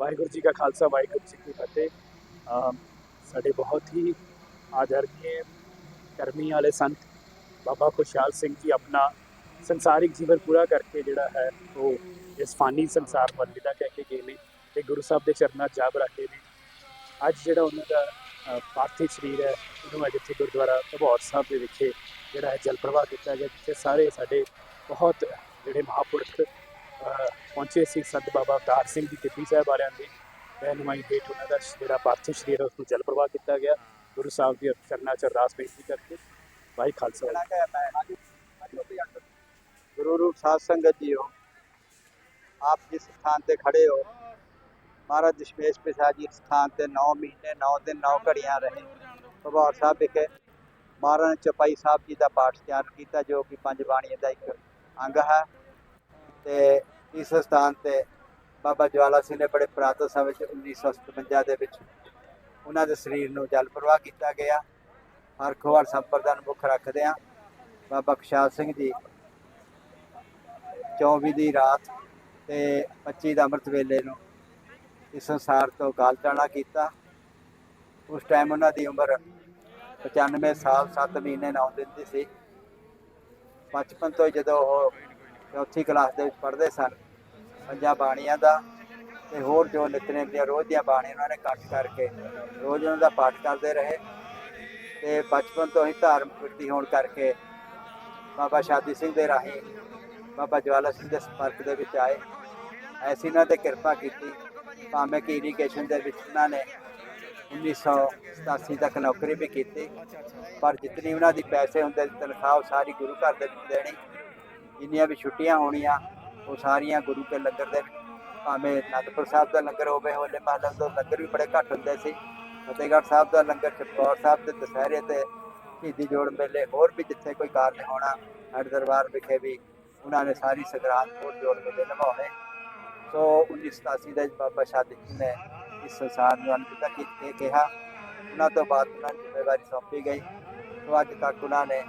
ਵਾਹਿਗੁਰੂ ਜੀ ਕਾ ਖਾਲਸਾ, ਵਾਹਿਗੁਰੂ ਜੀ ਕੀ ਫਤਿਹ। ਸਾਡੇ ਬਹੁਤ ਹੀ ਆਦਰਣੀय ਕਰਮੀ ਵਾਲੇ ਸੰਤ ਬਾਬਾ ਖੁਸ਼ਹਾਲ ਸਿੰਘ ਜੀ ਆਪਣਾ ਸੰਸਾਰਿਕ ਜੀਵਨ ਪੂਰਾ ਕਰਕੇ ਜਿਹੜਾ ਹੈ, ਉਹ ਇਸ ਫਾਨੀ ਸੰਸਾਰ ਤੋਂ ਅਲਵਿਦਾ ਕਹਿ ਕੇ ਗਏ ਨੇ ਤੇ ਗੁਰੂ ਸਾਹਿਬ ਦੇ ਚਰਨਾਂ 'ਚ ਜਾ ਬਰਾਕੇ ਨੇ। ਅੱਜ ਜਿਹੜਾ ਉਹਨਾਂ ਦਾ ਪਾਰਥਿਵ ਸਰੀਰ ਹੈ, ਉਹਨੂੰ ਅੱਜ ਇੱਥੇ ਗੁਰਦੁਆਰਾ ਭਬੌਰ ਸਾਹਿਬ ਦੇ ਵਿਖੇ ਜਿਹੜਾ ਹੈ ਜਲ ਪ੍ਰਵਾਹ ਕੀਤਾ ਗਿਆ, ਜਿੱਥੇ ਸਾਰੇ ਸਾਡੇ ਬਹੁਤ ਜਿਹੜੇ ਮਹਾਪੁਰਖ ਪਹੁੰਚੇ ਸੀ ਸੰਤ ਬਾਬਾ ਅਵਤਾਰ ਸਿੰਘ ਜੀ ਟਿੱਬੀ ਸਾਹਿਬ ਵਾਲਿਆਂ ਦੀ। ਰਹਿਨਮਾਈ ਹੇਠ ਉਹਨਾਂ ਦਾ ਜਿਹੜਾ ਪਾਰਥਿਵ ਸਰੀਰ ਉਸ ਨੂੰ ਜਲ ਪ੍ਰਵਾਹ ਕੀਤਾ ਗਿਆ। ਗੁਰੂ ਸਾਹਿਬ ਦੀ ਚਰਨਾਂ 'ਚ ਅਰਦਾਸ ਬੇਨਤੀ ਕਰਕੇ ਭਾਈ ਖਾਲਸਾ। ਗੁਰੂ ਰੂਪ ਸਾਧ ਸੰਗਤ ਜੀਓ, ਆਪ ਜਿਸ ਸਥਾਨ ਤੇ ਖੜੇ ਹੋ, ਮਹਾਰਾਜ ਦਸ਼ਮੇਸ਼ ਪ੍ਰਸਾਦ ਜੀ ਸਥਾਨ ਤੇ 9 ਮਹੀਨੇ 9 ਦਿਨ 9 ਘੜੀਆਂ ਰਹੇ। ਭਗਵਾਨ ਸਾਹਿਬ ਵਿਖੇ ਮਹਾਰਾਜ ਨੇ ਚਪਾਈ ਸਾਹਿਬ ਜੀ ਦਾ ਪਾਠ ਤਿਆਰ ਕੀਤਾ, ਜੋ ਕਿ ਪੰਜ ਬਾਣੀਆਂ ਦਾ ਇੱਕ ਅੰਗ ਹੈ। ਤੇ ਇਸ ਸਥਾਨ ਤੇ ਬਾਬਾ ਜਵਾਲਾ ਸਿੰਘ ਨੇ ਬੜੇ ਪ੍ਰਾਤਨ ਸਮੇਂ ਵਿੱਚ 1957 ਦੇ ਵਿੱਚ ਉਹਨਾਂ ਦੇ ਸਰੀਰ ਨੂੰ ਜਲ ਪ੍ਰਵਾਹ ਕੀਤਾ ਗਿਆ। ਹਰਖਵਾਰ ਸੰਪਰਦਾ ਨੂੰ ਮੁੱਖ ਰੱਖਦੇ ਆ ਬਾਬਾ ਖੁਸ਼ਹਾਲ ਸਿੰਘ ਜੀ 24 ਦੀ ਰਾਤ ਤੇ 25 ਦਾ ਅੰਮ੍ਰਿਤ ਵੇਲੇ ਨੂੰ ਇਸ ਸੰਸਾਰ ਤੋਂ ਗਾਲ ਟਾਣਾ ਕੀਤਾ। ਉਸ ਟਾਈਮ ਉਹਨਾਂ ਦੀ ਉਮਰ 95 ਸਾਲ 7 ਮਹੀਨੇ 9 ਦਿਨ ਦੀ ਸੀ। ਬਚਪਨ ਤੋਂ ਜਦੋਂ ਉਹ ਚੌਥੀ ਕਲਾਸ ਦੇ ਵਿੱਚ ਪੜ੍ਹਦੇ ਸਨ ਪੰਜਾਂ ਬਾਣੀਆਂ ਦਾ ਤੇ ਹੋਰ ਜੋ ਨਿਤਨੇਮ ਦੀਆਂ ਰੋਜ਼ ਦੀਆਂ ਬਾਣੀਆਂ ਉਹਨਾਂ ਨੇ ਇਕੱਠ ਕਰਕੇ ਰੋਜ਼ ਉਹਨਾਂ ਦਾ ਪਾਠ ਕਰਦੇ ਰਹੇ ਤੇ ਬਚਪਨ ਤੋਂ ਹੀ ਧਾਰਮਿਕ ਵਿਅਕਤੀ ਹੋਣ ਕਰਕੇ ਬਾਬਾ ਸ਼ਾਦੀ ਸਿੰਘ ਦੇ ਰਾਹੀਂ ਬਾਬਾ ਜਵਾਲਾ ਸਿੰਘ ਦੇ ਸੰਪਰਕ ਦੇ ਵਿੱਚ ਆਏ। ਐਸੀ ਉਹਨਾਂ ਤੇ ਕਿਰਪਾ ਕੀਤੀ, ਭਾਵੇਂ ਕਿ ਇਰੀਗੇਸ਼ਨ ਦੇ ਵਿੱਚ ਉਹਨਾਂ ਨੇ 1987 ਤੱਕ ਨੌਕਰੀ ਵੀ ਕੀਤੀ, ਪਰ ਜਿੰਨੀ ਉਹਨਾਂ ਦੀ ਪੈਸੇ ਹੁੰਦੇ, ਤਨਖਾਹ ਸਾਰੀ ਗੁਰੂ ਘਰ ਦੇ ਵਿੱਚ ਦੇਣੀ। ਜਿੰਨੀਆਂ ਵੀ ਛੁੱਟੀਆਂ ਹੋਣੀਆਂ ਉਹ ਸਾਰੀਆਂ ਗੁਰੂ ਕੇ ਲੰਗਰ ਦੇ ਭਾਵੇਂ ਅਨੰਦਪੁਰ ਸਾਹਿਬ ਦਾ ਲੰਗਰ ਹੋਵੇ, ਹੋਲੇ ਮਹੱਲੇ ਤੋਂ ਲੰਗਰ ਵੀ ਬੜੇ ਘੱਟ ਹੁੰਦੇ ਸੀ। ਫਤਿਹਗੜ੍ਹ ਸਾਹਿਬ ਦਾ ਲੰਗਰ ਚਮਕੌਰ ਸਾਹਿਬ ਦੇ ਦੁਸਹਿਰੇ ਤੇ ਸ਼ਹੀਦੀ ਜੋੜ ਮੇਲੇ ਹੋਰ ਵੀ ਜਿੱਥੇ ਕੋਈ ਕਾਰਨ ਹੋਣਾ, ਹਰ ਦਰਬਾਰ ਵਿਖੇ ਵੀ ਉਹਨਾਂ ਨੇ ਸਾਰੀ ਸੰਗਰਾਂਦ ਹੋਰ ਜੋੜ ਮੇਲੇ ਨਿਭਾਉਣੇ। ਸੋ 1987 ਦੇ ਬਾਬਾ ਸ਼ਾਦੀ ਜੀ ਨੇ ਇਸ ਸੰਸਾਰ ਨੂੰ ਅਨੰਦਤਾ ਕੀਤੀ ਕਿਹਾ। ਉਹਨਾਂ ਤੋਂ ਬਾਅਦ ਉਹਨਾਂ ਨੂੰ ਜ਼ਿੰਮੇਵਾਰੀ ਸੌਂਪੀ ਗਈ। ਸੋ ਅੱਜ ਤੱਕ ਉਹਨਾਂ ਨੇ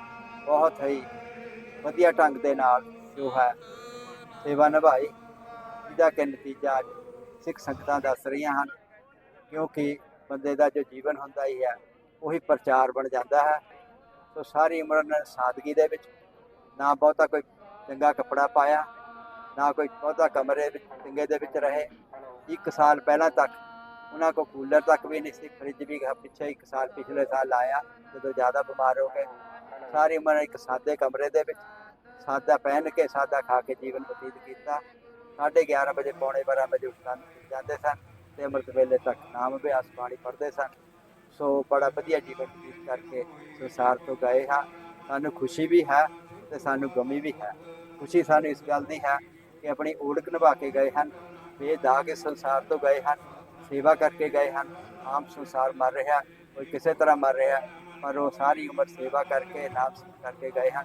ਬਹੁਤ ਹੀ ਵਧੀਆ ਢੰਗ ਦੇ ਨਾਲ ਜੋ ਹੈ ਸੇਵਾ ਨਿਭਾਈ ਜਿਹਦਾ ਕਿ ਨਤੀਜਾ ਅੱਜ ਸਿੱਖ ਸੰਗਤਾਂ ਦੱਸ ਰਹੀਆਂ ਹਨ, ਕਿਉਂਕਿ ਬੰਦੇ ਦਾ ਜੋ ਜੀਵਨ ਹੁੰਦਾ ਹੀ ਹੈ, ਉਹੀ ਪ੍ਰਚਾਰ ਬਣ ਜਾਂਦਾ ਹੈ। ਸੋ ਸਾਰੀ ਉਮਰ ਉਹਨਾਂ ਨੇ ਸਾਦਗੀ ਦੇ ਵਿੱਚ ਨਾ ਬਹੁਤਾ ਕੋਈ ਚੰਗਾ ਕੱਪੜਾ ਪਾਇਆ, ਨਾ ਕੋਈ ਬਹੁਤਾ ਕਮਰੇ ਵਿੱਚ ਚੰਗੇ ਦੇ ਵਿੱਚ ਰਹੇ। ਇੱਕ ਸਾਲ ਪਹਿਲਾਂ ਤੱਕ ਉਹਨਾਂ ਕੋ ਕੂਲਰ ਤੱਕ ਵੀ ਨਹੀਂ ਸੀ, ਫ੍ਰਿਜ ਵੀ ਪਿੱਛੇ ਇੱਕ ਸਾਲ, ਪਿਛਲੇ ਸਾਲ ਆਇਆ ਜਦੋਂ ਜ਼ਿਆਦਾ ਬਿਮਾਰ ਹੋ ਗਏ। ਸਾਰੀ ਉਮਰ ਇੱਕ ਸਾਦੇ ਕਮਰੇ ਦੇ ਵਿੱਚ ਸਾਦਾ ਪਹਿਨ ਕੇ, ਸਾਦਾ ਖਾ ਕੇ ਜੀਵਨ ਬਤੀਤ ਕੀਤਾ। 11:30 ਵਜੇ ਪੌਣੇ 12 ਵਜੇ ਉੱਠਣ ਜਾਂਦੇ ਸਨ ਤੇ ਅੰਮ੍ਰਿਤ ਵੇਲੇ ਤੱਕ ਨਾਮ ਅਭਿਆਸ ਬਾਣੀ ਪੜ੍ਹਦੇ ਸਨ। ਸੋ ਬੜਾ ਵਧੀਆ ਜੀਵਨ ਬਤੀਤ ਕਰਕੇ ਸੰਸਾਰ ਤੋਂ ਗਏ ਹਾਂ। ਸਾਨੂੰ ਖੁਸ਼ੀ ਵੀ ਹੈ ਤੇ ਸਾਨੂੰ ਗਮੀ ਵੀ ਹੈ। ਖੁਸ਼ੀ ਸਾਨੂੰ ਇਸ ਗੱਲ ਦੀ ਹੈ ਕਿ ਆਪਣੀ ਓੜਕ ਨਿਭਾ ਕੇ ਗਏ ਹਨ। ਬੇਦਾਗ ਇਸ ਸੰਸਾਰ ਤੋਂ ਗਏ ਹਨ, ਸੇਵਾ ਕਰਕੇ ਗਏ ਹਨ। ਆਮ ਸੰਸਾਰ ਮਰ ਰਿਹਾ, ਕੋਈ ਕਿਸੇ ਤਰ੍ਹਾਂ ਮਰ ਰਿਹਾ, ਪਰ ਉਹ ਸਾਰੀ ਉਮਰ ਸੇਵਾ ਕਰਕੇ ਨਾਮ ਕਰਕੇ ਗਏ ਹਨ।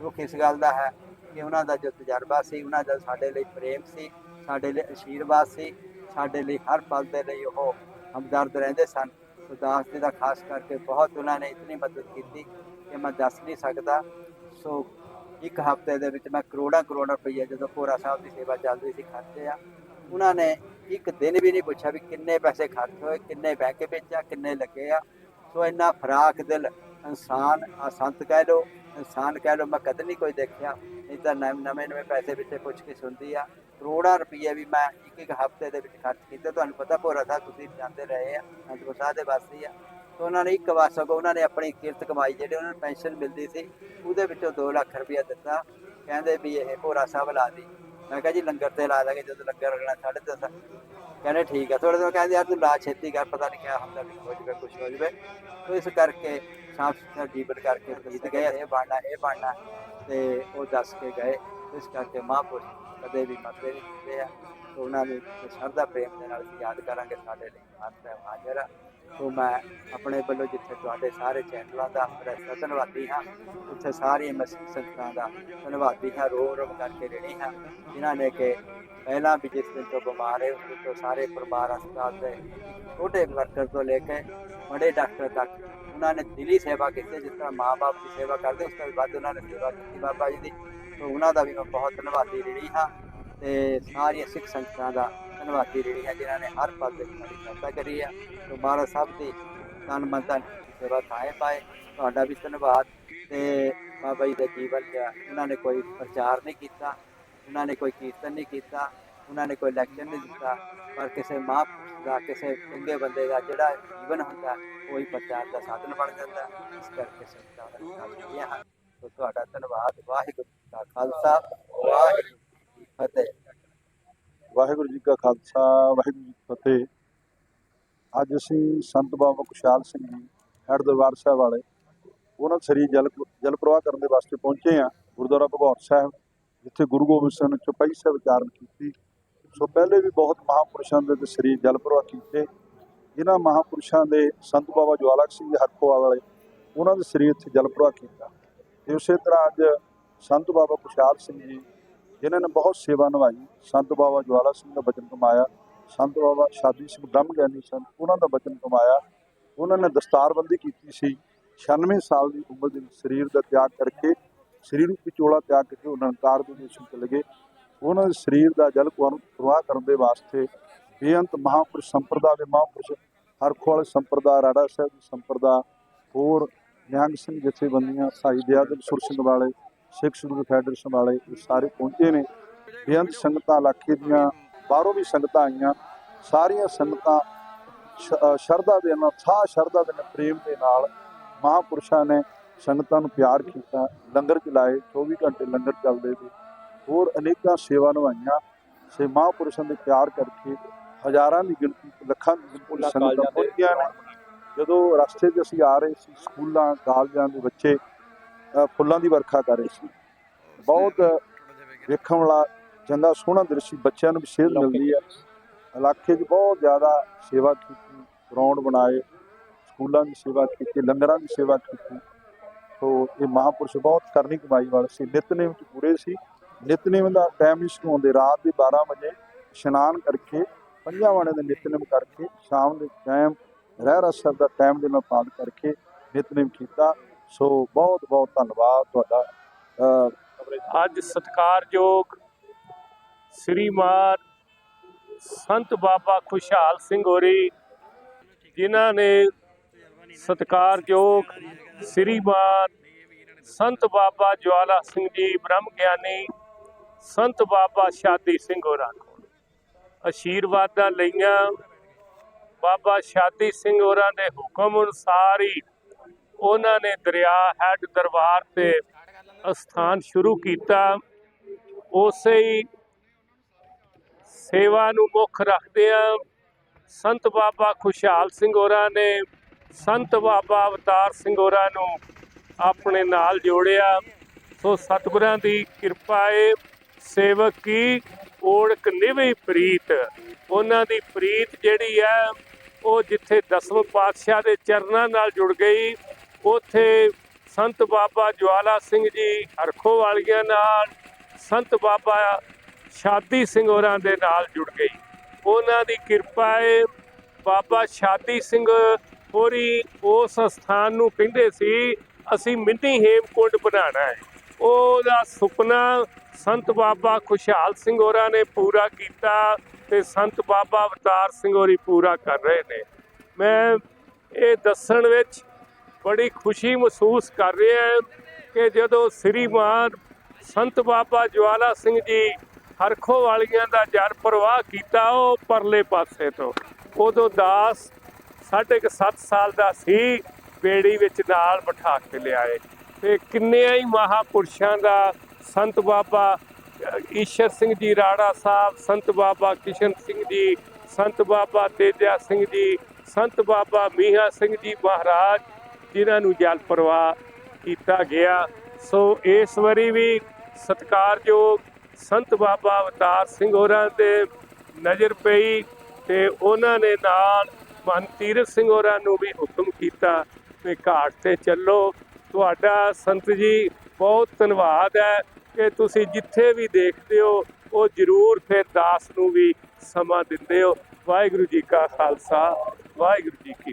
ਦੁੱਖ ਇਸ ਗੱਲ ਦਾ ਹੈ ਕਿ ਉਹਨਾਂ ਦਾ ਜੋ ਤਜਰਬਾ ਸੀ, ਉਹਨਾਂ ਦਾ ਸਾਡੇ ਲਈ ਪ੍ਰੇਮ ਸੀ, ਸਾਡੇ ਲਈ ਅਸ਼ੀਰਵਾਦ ਸੀ, ਸਾਡੇ ਲਈ ਹਰ ਪਲ ਦੇ ਲਈ ਉਹ ਹਮਦਰਦ ਰਹਿੰਦੇ ਸਨ। ਉਦਾਸ ਜੀ ਦਾ ਖਾਸ ਕਰਕੇ ਬਹੁਤ ਉਹਨਾਂ ਨੇ ਇਤਨੀ ਮਦਦ ਕੀਤੀ ਕਿ ਮੈਂ ਦੱਸ ਨਹੀਂ ਸਕਦਾ। ਸੋ ਇੱਕ ਹਫ਼ਤੇ ਦੇ ਵਿੱਚ ਮੈਂ ਕਰੋੜਾਂ ਕਰੋੜਾਂ ਰੁਪਈਆ ਜਦੋਂ ਭੋਰਾ ਸਾਹਿਬ ਦੀ ਸੇਵਾ ਚੱਲਦੀ ਸੀ, ਖਰਚੇ ਆ, ਉਹਨਾਂ ਨੇ ਇੱਕ ਦਿਨ ਵੀ ਨਹੀਂ ਪੁੱਛਿਆ ਵੀ ਕਿੰਨੇ ਪੈਸੇ ਖਰਚ ਹੋਏ, ਕਿੰਨੇ ਬੈਂਕ ਵਿੱਚ ਆ ਕਿੰਨੇ ਲੱਗੇ ਆ। ਸੋ ਇੰਨਾ ਫਰਾਕ ਦਿਲ ਇਨਸਾਨ ਆ ਸੰਤ ਕਹਿ ਲੋ ਇਨਸਾਨ ਕਹਿ ਲੋ ਮੈਂ ਕਦੇ ਨਹੀਂ ਕੋਈ ਦੇਖਿਆ। ਨਹੀਂ ਤਾਂ ਨਵੇਂ ਨਵੇਂ ਪੈਸੇ ਪਿੱਛੇ ਪੁੱਛ ਕੇ ਸੁਣਦੀ ਆ। ਕਰੋੜਾਂ ਰੁਪਈਏ ਵੀ ਮੈਂ ਇੱਕ ਇੱਕ ਹਫ਼ਤੇ ਦੇ ਵਿੱਚ ਖਰਚ ਕੀਤੇ। ਤੁਹਾਨੂੰ ਪਤਾ ਭੋਰਾ ਸਾਹਿਬ, ਤੁਸੀਂ ਜਾਂਦੇ ਰਹੇ ਆ, ਅਨੰਦਪੁਰ ਸਾਹਿਬ ਦੇ ਵਾਸੀ ਆ। ਤਾਂ ਉਹਨਾਂ ਨੇ ਇੱਕ ਵਾਰ ਸਗੋਂ ਉਹਨਾਂ ਨੇ ਆਪਣੀ ਕਿਰਤ ਕਮਾਈ, ਜਿਹੜੇ ਉਹਨਾਂ ਨੂੰ ਪੈਨਸ਼ਨ ਮਿਲਦੀ ਸੀ, ਉਹਦੇ ਵਿੱਚੋਂ 2 ਲੱਖ ਰੁਪਇਆ ਦਿੱਤਾ। ਕਹਿੰਦੇ ਵੀ ਇਹ ਭੋਰਾ ਸਾਹਿਬ ਲਾ ਦੀ। ਮੈਂ ਕਿਹਾ ਜੀ ਲੰਗਰ ਤੇ ਲਾ ਦਾਂਗੇ, ਜਦੋਂ ਲੰਗਰ ਲੱਗਣਾ ਸਾਢੇ ਦਸ ਕਹਿੰਦੇ ਠੀਕ ਆ। ਥੋੜੇ ਦਿਨ ਕਹਿੰਦੇ ਯਾਰ ਤੂੰ ਲਾ ਛੇਤੀ ਕਰ, ਪਤਾ ਨਹੀਂ ਕਿਆ ਹੁੰਦਾ, ਵੀ ਹੋ ਜਵੇ ਕੁਛ ਹੋ ਜਵੇ। ਤੋ ਇਸ ਕਰਕੇ ਸਾਫ਼ ਸੁਥਰਾ ਜੀਵਨ ਕਰਕੇ ਬੀਤ ਗਏ, ਇਹ ਬਾਣਾ ਇਹ ਬਾਣਾ ਤੇ ਉਹ ਦੱਸ ਕੇ ਗਏ। ਇਸ ਕਰਕੇ ਮਹਾਂਪੁਰਸ਼ ਕਦੇ ਵੀ ਮਰਦੇ ਨਹੀਂ ਹੁੰਦੇ ਆ। ਉਹਨਾਂ ਨੂੰ ਸ਼ਰਧਾ ਪ੍ਰੇਮ ਦੇ ਨਾਲ ਯਾਦ ਕਰਾਂਗੇ ਸਾਡੇ ਲਈ। ਹੱਥ ਹੈ ਹਾਜ਼ਰ ਆ ਸੋ ਮੈਂ ਆਪਣੇ ਵੱਲੋਂ ਜਿੱਥੇ ਤੁਹਾਡੇ ਸਾਰੇ ਚੈਨਲਾਂ ਦਾ, ਮੇਰਾ ਧੰਨਵਾਦੀ ਹਾਂ, ਉੱਥੇ ਸਾਰੀ ਮਸੀਹ ਸੰਗਤਾਂ ਦਾ ਧੰਨਵਾਦੀ ਹਾਂ ਰੋ ਰੋ ਕਰਕੇ ਰਣੀ ਹਾਂ। ਜਿਨ੍ਹਾਂ ਨੇ ਕਿ ਪਹਿਲਾਂ ਵੀ ਜਿਸ ਦਿਨ ਤੋਂ ਬਿਮਾਰ ਹੈ, ਉਸ ਦਿਨ ਤੋਂ ਸਾਰੇ ਪਰਿਵਾਰ ਹਸਪਤਾਲ ਦੇ ਛੋਟੇ ਵਰਕਰ ਤੋਂ ਲੈ ਕੇ ਵੱਡੇ ਡਾਕਟਰ ਤੱਕ, ਉਹਨਾਂ ਨੇ ਦਿਲੀ ਸੇਵਾ ਕੀਤੀ, ਜਿਸ ਤਰ੍ਹਾਂ ਮਾਂ-ਬਾਪ ਦੀ ਸੇਵਾ ਕਰਦੇ, ਉਸ ਤੋਂ ਵੱਧ ਉਹਨਾਂ ਨੇ ਸੇਵਾ ਕੀਤੀ ਬਾਬਾ ਜੀ ਦੀ। ਸੋ ਉਹਨਾਂ ਦਾ ਵੀ ਮੈਂ ਬਹੁਤ ਧੰਨਵਾਦੀ ਰਹੀ ਹਾਂ ਤੇ ਸਾਰੀਆਂ ਸਿੱਖ ਸੰਗਤਾਂ ਦਾ ਧੰਨਵਾਦੀ ਹੈ ਜਿਨ੍ਹਾਂ ਨੇ ਹਰ ਪਾਸੇ ਸਾਡੀ ਸਹਾਇਤਾ ਕਰੀ ਆ। ਤੇ ਮਹਾਰਾਜ ਸਭ ਦੀ ਤਨ ਮਨ ਧਨ ਸੇਵਾ ਥਾਏ ਪਾਏ। ਤੁਹਾਡਾ ਵੀ ਧੰਨਵਾਦ ਤੇ ਬਾਬਾ ਜੀ ਦਾ ਜੀਵਨ 'ਚ ਉਹਨਾਂ ਨੇ ਕੋਈ ਪ੍ਰਚਾਰ ਨਹੀਂ ਕੀਤਾ, ਉਹਨਾਂ ਨੇ ਕੋਈ ਕੀਰਤਨ ਨਹੀਂ ਕੀਤਾ, ਉਹਨਾਂ ਨੇ ਕੋਈ ਲੈਕਚਰ ਨਹੀਂ ਦਿੱਤਾ। ਪਰ ਕਿਸੇ ਮਹਾਂਪੁਰਸ਼ ਦਾ, ਕਿਸੇ ਚੰਗੇ ਬੰਦੇ ਦਾ ਜਿਹੜਾ ਜੀਵਨ ਹੁੰਦਾ, ਉਹੀ ਪ੍ਰਚਾਰ ਦਾ ਸਾਧਨ ਬਣ ਜਾਂਦਾ। ਇਸ ਕਰਕੇ ਸੰਗਤਾਂ ਦਾ ਹਨ। ਤੁਹਾਡਾ ਧੰਨਵਾਦ। ਵਾਹਿਗੁਰੂ ਜੀ ਕਾ ਖਾਲਸਾ, ਵਾਹਿਗੁਰੂ ਜੀ ਫਤਿਹ। ਵਾਹਿਗੁਰੂ ਜੀ ਕਾ ਖਾਲਸਾ, ਵਾਹਿਗੁਰੂ ਜੀ ਕੀ ਫਤਿਹ। ਅੱਜ ਅਸੀਂ ਸੰਤ ਬਾਬਾ ਕੁਸ਼ਾਲ ਸਿੰਘ ਜੀ, ਹੈਡ ਦਰਬਾਰ ਸਾਹਿਬ ਵਾਲੇ, ਉਹਨਾਂ ਸ੍ਰੀ ਜਲ ਜਲ ਪ੍ਰਵਾਹ ਕਰਨ ਦੇ ਵਾਸਤੇ ਪਹੁੰਚੇ ਆ ਗੁਰਦੁਆਰਾ ਭਗੌਰ ਸਾਹਿਬ, ਜਿੱਥੇ ਗੁਰੂ ਗੋਬਿੰਦ ਸਿੰਘ ਨੇ ਚੌਪਾਈ ਸਾਹਿਬ ਉਚਾਰਨ ਕੀਤੀ। ਸੋ ਪਹਿਲੇ ਵੀ ਬਹੁਤ ਮਹਾਂਪੁਰਸ਼ਾਂ ਦੇ ਸ੍ਰੀ ਜਲ ਪ੍ਰਵਾਹ ਕੀਤੇ। ਇਹਨਾਂ ਮਹਾਂਪੁਰਸ਼ਾਂ ਦੇ ਸੰਤ ਬਾਬਾ ਜਵਾਲਾ ਸਿੰਘ ਜੀ ਹਰਖੋਵਾਲ ਵਾਲੇ, ਉਹਨਾਂ ਦੇ ਸਰੀਰ ਇੱਥੇ ਜਲ ਪ੍ਰਵਾਹ ਕੀਤਾ। ਤੇ ਉਸੇ ਤਰ੍ਹਾਂ ਅੱਜ ਸੰਤ ਬਾਬਾ ਕੁਸ਼ਾਲ ਸਿੰਘ ਜੀ ਜਿਨ੍ਹਾਂ ਨੇ ਬਹੁਤ ਸੇਵਾ ਨਿਭਾਈ। ਸੰਤ ਬਾਬਾ ਜਵਾਲਾ ਸਿੰਘ ਦਾ ਬਚਨ ਕਮਾਇਆ। ਸੰਤ ਬਾਬਾ ਸ਼ਾਦੀ ਸਿੰਘ ਬ੍ਰਹਮ ਗਿਆਨੀ ਸਨ, ਉਹਨਾਂ ਦਾ ਬਚਨ ਕਮਾਇਆ। ਉਹਨਾਂ ਨੇ ਦਸਤਾਰਬੰਦੀ ਕੀਤੀ ਸੀ। 96 ਸਾਲ ਦੀ ਉਮਰ ਦੇ ਵਿੱਚ ਸਰੀਰ ਦਾ ਤਿਆਗ ਕਰਕੇ, ਸਰੀਰ ਨੂੰ ਵਿਚੋਲਾ ਤਿਆਗ ਕਰਕੇ ਉਹ ਨਿਰੰਕਾਰ ਦੇ ਦੇਸ਼ ਚਲੇ ਗਏ। ਉਹਨਾਂ ਦੇ ਸਰੀਰ ਦਾ ਜਲ ਪ੍ਰਵਾਹ ਕਰਨ ਦੇ ਵਾਸਤੇ ਬੇਅੰਤ ਮਹਾਂਪੁਰਸ਼ ਸੰਪਰਦਾ ਦੇ ਮਹਾਂਪੁਰਸ਼ ਹਰਖੋਵਾਲ ਸੰਪਰਦਾ, ਰਾੜਾ ਸਾਹਿਬ ਦੀ ਸੰਪਰਦਾ, ਹੋਰ ਨਿਹੰਗ ਸਿੰਘ ਜਥੇਬੰਦੀਆਂ, ਸਾਈ ਦਿਆਦਨ, ਸੁਰ ਸਿੰਘ ਵਾਲੇ ਸਿੱਖ ਗੁਰੂ ਫੈਡਰੇਸ਼ਨ ਵਾਲੇ ਸਾਰੇ ਪਹੁੰਚੇ ਨੇ। ਬੇਅੰਤ ਸੰਗਤਾਂ ਇਲਾਕੇ ਦੀਆਂ ਬਾਹਰੋਂ ਵੀ ਸੰਗਤਾਂ ਆਈਆਂ। ਸਾਰੀਆਂ ਸੰਗਤਾਂ ਸ਼ਰਧਾ ਦੇ ਨਾਲ ਸਾਹ ਸ਼ਰਧਾ ਦੇ ਨਾਲ ਪ੍ਰੇਮ ਦੇ ਨਾਲ ਮਹਾਂਪੁਰਸ਼ਾਂ ਨੇ ਸੰਗਤਾਂ ਨੂੰ ਪਿਆਰ ਕੀਤਾ। ਲੰਗਰ ਚਲਾਏ 24 ਘੰਟੇ ਲੰਗਰ ਚੱਲਦੇ ਸੀ। ਹੋਰ ਅਨੇਕਾਂ ਸੇਵਾ ਨਿਭਾਈਆਂ। ਸੇ ਮਹਾਂਪੁਰਸ਼ਾਂ ਦੇ ਪਿਆਰ ਕਰਕੇ ਹਜ਼ਾਰਾਂ ਦੀ ਗਿਣਤੀ ਲੱਖਾਂ ਦੀ ਗਿਣਤੀ ਸੰਗਤਾਂ ਪਹੁੰਚੀਆਂ ਨੇ। ਜਦੋਂ ਰਸਤੇ 'ਚ ਅਸੀਂ ਆ ਰਹੇ ਸੀ ਸਕੂਲਾਂ ਕਾਲਜਾਂ ਦੇ ਬੱਚੇ ਫੁੱਲਾਂ ਦੀ ਵਰਖਾ ਕਰ ਰਹੇ ਸੀ। ਬਹੁਤ ਵੇਖਣ ਵਾਲਾ ਚੰਗਾ ਸੋਹਣਾ ਦ੍ਰਿਸ਼ ਬੱਚਿਆਂ ਨੂੰ ਵੀ ਸੇਧ ਮਿਲਦੀ ਹੈ। ਇਲਾਕੇ 'ਚ ਬਹੁਤ ਜ਼ਿਆਦਾ ਸੇਵਾ ਕੀਤੀ ਗਰਾਊਂਡ ਬਣਾਏ ਸਕੂਲਾਂ ਦੀ ਸੇਵਾ ਕੀਤੀ ਲੰਗਰਾਂ ਦੀ ਸੇਵਾ ਕੀਤੀ। ਸੋ ਇਹ ਮਹਾਂਪੁਰਸ਼ ਬਹੁਤ ਕਰਨੀ ਕਮਾਈ ਵਾਲੇ ਸੀ। ਨਿਤਨੇਮ 'ਚ ਪੂਰੇ ਸੀ। ਨਿਤਨੇਮ ਦਾ ਟਾਈਮ ਨਹੀਂ ਸੁਣਾਉਂਦੇ ਰਾਤ ਦੇ 12 ਵਜੇ ਇਸ਼ਨਾਨ ਕਰਕੇ ਪੰਜਾਂ ਵਾਣੇ ਦੇ ਨਿਤਨੇਮ ਕਰਕੇ ਸ਼ਾਮ ਦੇ ਟਾਈਮ ਰਹਿ ਰਸਰ ਦਾ ਟਾਈਮ ਦੇ ਨਾਲ ਪਾਲਣ ਕਰਕੇ ਨਿਤਨੇਮ ਕੀਤਾ। ਸੋ ਬਹੁਤ ਬਹੁਤ ਧੰਨਵਾਦ ਤੁਹਾਡਾ। ਅੱਜ ਸਤਿਕਾਰਯੋਗ ਸ੍ਰੀਮਾਨ ਸੰਤ ਬਾਬਾ ਖੁਸ਼ਹਾਲ ਸਿੰਘ ਹੋਰੀ, ਜਿਨ੍ਹਾਂ ਨੇ ਸਤਿਕਾਰਯੋਗ ਸ੍ਰੀਮਾਨ ਸੰਤ ਬਾਬਾ ਜਵਾਲਾ ਸਿੰਘ ਜੀ ਬ੍ਰਹਮ ਗਿਆਨੀ, ਸੰਤ ਬਾਬਾ ਸ਼ਾਦੀ ਸਿੰਘ ਹੋਰਾਂ ਕੋਲ। ਆਸ਼ੀਰਵਾਦਾਂ ਲਈਆਂ। ਬਾਬਾ ਸ਼ਾਦੀ ਸਿੰਘ ਹੋਰਾਂ ਦੇ ਹੁਕਮ ਅਨੁਸਾਰ ਹੀ ਉਹਨਾਂ ਨੇ ਦਰਿਆ ਹੈਡ ਦਰਬਾਰ ਤੇ ਅਸਥਾਨ ਸ਼ੁਰੂ ਕੀਤਾ। ਉਸੇ ਹੀ ਸੇਵਾ ਨੂੰ ਮੁੱਖ ਰੱਖਦਿਆਂ ਸੰਤ ਬਾਬਾ ਖੁਸ਼ਹਾਲ ਸਿੰਘ ਹੋਰਾਂ ਨੇ ਸੰਤ ਬਾਬਾ ਅਵਤਾਰ ਸਿੰਘ ਹੋਰਾਂ ਨੂੰ ਆਪਣੇ ਨਾਲ ਜੋੜਿਆ। ਸੋ ਸਤਿਗੁਰਾਂ ਦੀ ਕਿਰਪਾ ਏ, ਸੇਵਕ ਕੀ ਓੜਕ ਨਿਭੀ ਪ੍ਰੀਤ। ਉਹਨਾਂ ਦੀ ਪ੍ਰੀਤ ਜਿਹੜੀ ਹੈ, ਉਹ ਜਿੱਥੇ ਦਸਵੇਂ ਪਾਤਸ਼ਾਹ ਦੇ ਚਰਨਾਂ ਨਾਲ ਜੁੜ ਗਈ ਉੱਥੇ ਸੰਤ ਬਾਬਾ ਜਵਾਲਾ ਸਿੰਘ ਜੀ ਹਰਖੋ ਵਾਲੀਆਂ ਨਾਲ ਸੰਤ ਬਾਬਾ ਸ਼ਾਦੀ ਸਿੰਘ ਹੋਰਾਂ ਦੇ ਨਾਲ ਜੁੜ ਗਈ। ਉਹਨਾਂ ਦੀ ਕਿਰਪਾ ਹੈ ਬਾਬਾ ਸ਼ਾਦੀ ਸਿੰਘ ਹੋਰੀ ਉਸ ਸਥਾਨ ਨੂੰ ਕਹਿੰਦੇ ਸੀ, ਅਸੀਂ ਮਿੰਨੀ ਹੇਮਕੁੰਡ ਬਣਾਉਣਾ ਹੈ ਉਹਦਾ ਸੁਪਨਾ ਸੰਤ ਬਾਬਾ ਖੁਸ਼ਹਾਲ ਸਿੰਘ ਹੋਰਾਂ ਨੇ ਪੂਰਾ ਕੀਤਾ ਤੇ ਸੰਤ ਬਾਬਾ ਅਵਤਾਰ ਸਿੰਘ ਹੋਰੀ ਪੂਰਾ ਕਰ ਰਹੇ ਨੇ। ਮੈਂ ਇਹ ਦੱਸਣ ਵਿੱਚ ਬੜੀ ਖੁਸ਼ੀ ਮਹਿਸੂਸ ਕਰ ਰਿਹਾ ਹਾਂ ਕਿ ਜਦੋਂ ਸ੍ਰੀਮਾਨ ਸੰਤ ਬਾਬਾ ਜਵਾਲਾ ਸਿੰਘ ਜੀ ਹਰਖੋ ਵਾਲੀਆਂ ਦਾ ਜਰ ਪ੍ਰਵਾਹ ਕੀਤਾ ਉਹ ਪਰਲੇ ਪਾਸੇ ਤੋਂ, ਉਦੋਂ ਦਾਸ ਸਾਢੇ ਕੁ ਸੱਤ ਸਾਲ ਦਾ ਸੀ, ਬੇੜੀ ਵਿੱਚ ਨਾਲ ਬਿਠਾ ਕੇ ਲਿਆਏ। ਤੇ ਕਿੰਨਿਆਂ ਹੀ ਮਹਾਪੁਰਸ਼ਾਂ ਦਾ ਸੰਤ ਬਾਬਾ ਈਸ਼ਰ ਸਿੰਘ ਜੀ, ਰਾੜਾ ਸਾਹਿਬ, ਸੰਤ ਬਾਬਾ ਕਿਸ਼ਨ ਸਿੰਘ ਜੀ, ਸੰਤ ਬਾਬਾ ਤੇਜਾ ਸਿੰਘ ਜੀ, ਸੰਤ ਬਾਬਾ ਮੀਹਾ ਸਿੰਘ ਜੀ ਮਹਾਰਾਜ ਜਿਨ੍ਹਾਂ ਨੂੰ ਜਲ ਪ੍ਰਵਾਹ ਕੀਤਾ ਗਿਆ। ਸੋ ਇਸ ਵਾਰੀ ਵੀ ਸਤਿਕਾਰਯੋਗ ਸੰਤ ਬਾਬਾ ਅਵਤਾਰ ਸਿੰਘ ਹੋਰਾਂ ਤੇ ਨਜ਼ਰ ਪਈ ਤੇ ਉਹਨਾਂ ਨੇ ਨਾਲ ਮਨ ਤੀਰਥ ਸਿੰਘ ਹੋਰਾਂ ਨੂੰ ਵੀ ਹੁਕਮ ਕੀਤਾ ਕਿ ਘਾਟ ਤੇ ਚੱਲੋ। ਤੁਹਾਡਾ ਸੰਤ ਜੀ, ਬਹੁਤ ਧੰਨਵਾਦ ਹੈ ਕਿ ਤੁਸੀਂ ਜਿੱਥੇ ਵੀ ਦੇਖਦੇ ਹੋ, ਉਹ ਜ਼ਰੂਰ ਫਿਰ ਦਾਸ ਨੂੰ ਵੀ ਸਮਾਂ ਦਿੰਦੇ ਹੋ। ਵਾਹਿਗੁਰੂ ਜੀ ਕਾ ਖਾਲਸਾ, ਵਾਹਿਗੁਰੂ ਜੀ ਕੀ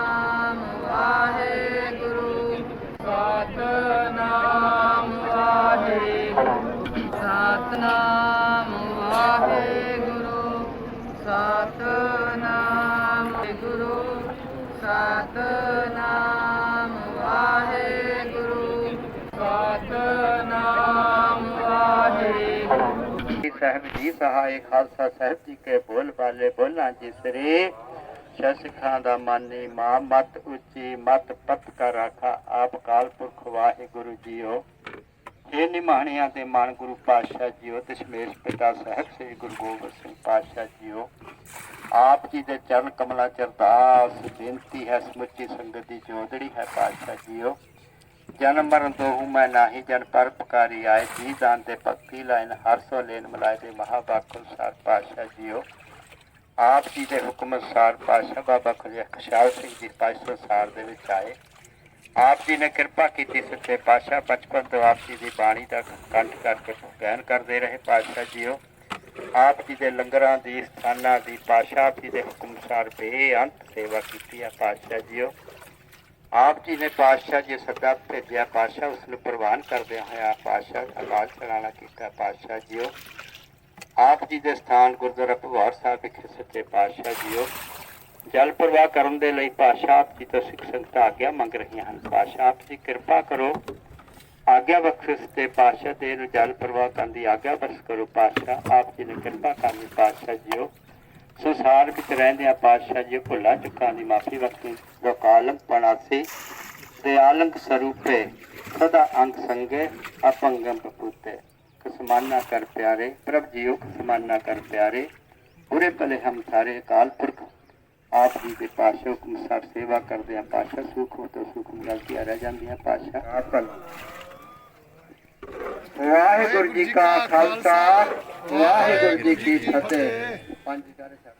ਸਤਨਾਮ ਵਾਹਿਗੁਰੂ ਸਤਨਾਮ ਵਾਹਿਗੁਰੂ ਸਤਨਾਮ ਵਾਹਿਗੁਰੂ ਸਤਨਾਮ ਵਾਹਿਗੁਰੂ। ਸਾਹਿਬ ਜੀ ਸਹਾਇ ਖਾਲਸਾ ਸਾਹਿਬ ਜੀ ਕੇ ਬੋਲ ਵਾਲੇ ਬੋਲਾਂ ਜੀ ਸ੍ਰੀ। ਸ਼ਸਿਖਾਂ ਦਾ ਮਾਨੀ ਮਾਂ, ਮਤ ਉੱਚੀ ਮਤ ਪਤ ਕਰ ਰਾਖਾ, ਆਪ ਕਾਲ ਪੁਰਖ ਵਾਹਿਗੁਰੂ ਜੀਓ। ਇਹ ਨਿਮਾਣਿਆਂ ਦੇ ਮਾਨ ਗੁਰੂ ਪਾਤਸ਼ਾਹ ਜੀਓ ਦਸ਼ਮੇਸ਼ ਪਿਤਾ ਸਾਹਿਬ ਸ੍ਰੀ ਗੁਰੂ ਗੋਬਿੰਦ ਸਿੰਘ ਪਾਤਸ਼ਾਹ ਜੀਓ, ਆਪ ਜੀ ਦੇ ਚਰਨ ਕਮਲਾਂ ਚ ਬੇਨਤੀ ਹੈ ਸਮੁੱਚੀ ਸੰਗਤ ਦੀ ਜੋਦੜੀ ਹੈ ਪਾਤਸ਼ਾਹ ਜੀਓ। ਜਨਮ ਮਰਨ ਤੋਂ ਦੋਹੂ ਮੈਂ ਨਾਹੀ ਜਨ ਪਰ ਪੁਕਾਰੀ ਆਏ ਜੀ ਦਾਨ ਤੇ ਭਗਤੀ ਲਾਇਨ, ਹਰ ਸੋ ਲੈਨ ਮਲਾਏ ਦੇ ਮਹਾਬਾਕੁਲ ਸਾਰ ਪਾਸ਼ਾ ਜੀਓ। ਆਪ ਜੀ ਦੇ ਹੁਕਮ ਅਨੁਸਾਰ ਪਾਤਸ਼ਾਹ ਬਾਬਾ ਖੁਜਾ ਖਸ਼ਾਲ ਸਿੰਘ ਜੀ ਪਾਸ਼ਾ ਸਾਰ ਦੇ ਵਿੱਚ ਆਏ। ਆਪ ਜੀ ਨੇ ਕਿਰਪਾ ਕੀਤੀ ਸੱਚੇ ਪਾਤਸ਼ਾਹ, ਬਚਪਨ ਤੋਂ ਆਪ ਜੀ ਦੀ ਬਾਣੀ ਦਾ ਕੰਠ ਕਰਕੇ ਗਿਆਨ ਕਰਦੇ ਰਹੇ। ਪਾਸ਼ਾ ਜੀਓ, ਆਪ ਜੀ ਦੇ ਲੰਗਰਾਂ ਦੀ, ਸਥਾਨਾਂ ਦੀ ਪਾਸ਼ਾ ਜੀ ਦੇ ਹੁਕਮ ਬੇਅੰਤ ਸੇਵਾ ਕੀਤੀ ਹੈ ਪਾਸ਼ਾ ਜੀਓ। ਆਪ ਜੀ ਨੇ ਪਾਤਸ਼ਾਹ ਜੀ ਸਦਾ ਭੇਜਿਆ, ਪਾਤਸ਼ਾਹ ਉਸ ਨੂੰ ਪ੍ਰਵਾਨ ਕਰਦਿਆਂ ਹੋਇਆ ਪਾਤਸ਼ਾਹ ਅਕਾਲ ਚਲਾਣਾ ਕੀਤਾ। ਪਾਤਸ਼ਾਹ ਜੀਓ, ਆਪ ਜੀ ਦੇ ਸਥਾਨ ਗੁਰਦੁਆਰਾ ਭਗਵਾਰ ਸਾਹਿਬ ਵਿਖੇ ਸੱਚੇ ਪਾਤਸ਼ਾਹ ਜੀਓ ਜਲ ਪ੍ਰਵਾਹ ਕਰਨ ਦੇ ਲਈ ਪਾਤਸ਼ਾਹ ਆਪ ਜੀ ਤੋਂ ਸਿੱਖ ਸੰਗਤਾਂ ਆਗਿਆ ਮੰਗ ਰਹੀਆਂ ਹਨ। ਪਾਤਸ਼ਾਹ ਆਪ ਜੀ, ਕਿਰਪਾ ਕਰੋ। ਆਗਿਆ ਬਖਸ਼ ਤੇ ਪਾਤਸ਼ਾਹ ਦੇ ਨੂੰ ਜਲ ਪ੍ਰਵਾਹ ਕਰਨ ਦੀ ਆਗਿਆ ਬਖਸ਼ ਕਰੋ। ਪਾਤਸ਼ਾਹ ਆਪ ਜੀ ਨੇ ਕਿਰਪਾ ਕਰਨੀ ਪਾਤਸ਼ਾਹ ਜੀਓ। ਸੰਸਾਰ ਵਿੱਚ ਰਹਿੰਦਿਆਂ ਪਾਤਸ਼ਾਹ ਜੀ ਭੁੱਲਾ ਚੁੱਕਾਂ ਦੀ ਮਾਫੀ ਬਖਸ਼ੀ ਜੋ ਕਾਲਮ ਪਣਾਸੀ ਦਿਆਲੰਗ ਸਰੂਪੇ ਸਦਾ ਅੰਗ ਸੰਗੇ ਅਪੰਗਮ ਪਪੂਤੇ ਕਸਮਾਨਾ ਕਰ ਪਿਆਰੇ, ਪ੍ਰਭ ਜੀਓ ਕਸਮਾਨਾ ਕਰ ਪਿਆਰੇ। ਬੁਰੇ ਭਲੇ ਹਮ ਸਾਰੇ ਅਕਾਲ ਪੁਰਖ ਆਪ ਜੀ ਦੇ ਪਾਸ਼ਾ ਹੁਕਮ ਅਨੁਸਾਰ ਸੇਵਾ ਕਰਦੇ ਆ। ਪਾਸ਼ਾ ਸੁਖ ਹੋ ਤਾਂ ਗਲਤੀਆਂ ਰਹਿ ਜਾਂਦੀਆਂ ਪਾਸ਼ਾ ਆਪਨ ਵਾਹਿਗੁਰੂ ਜੀ ਕਾ ਖਾਲਸਾ, ਵਾਹਿਗੁਰੂ ਜੀ ਕੀ ਫਤਿਹ। ਪੰਜ ਚਾਰੇ ਸਾਹਿਬ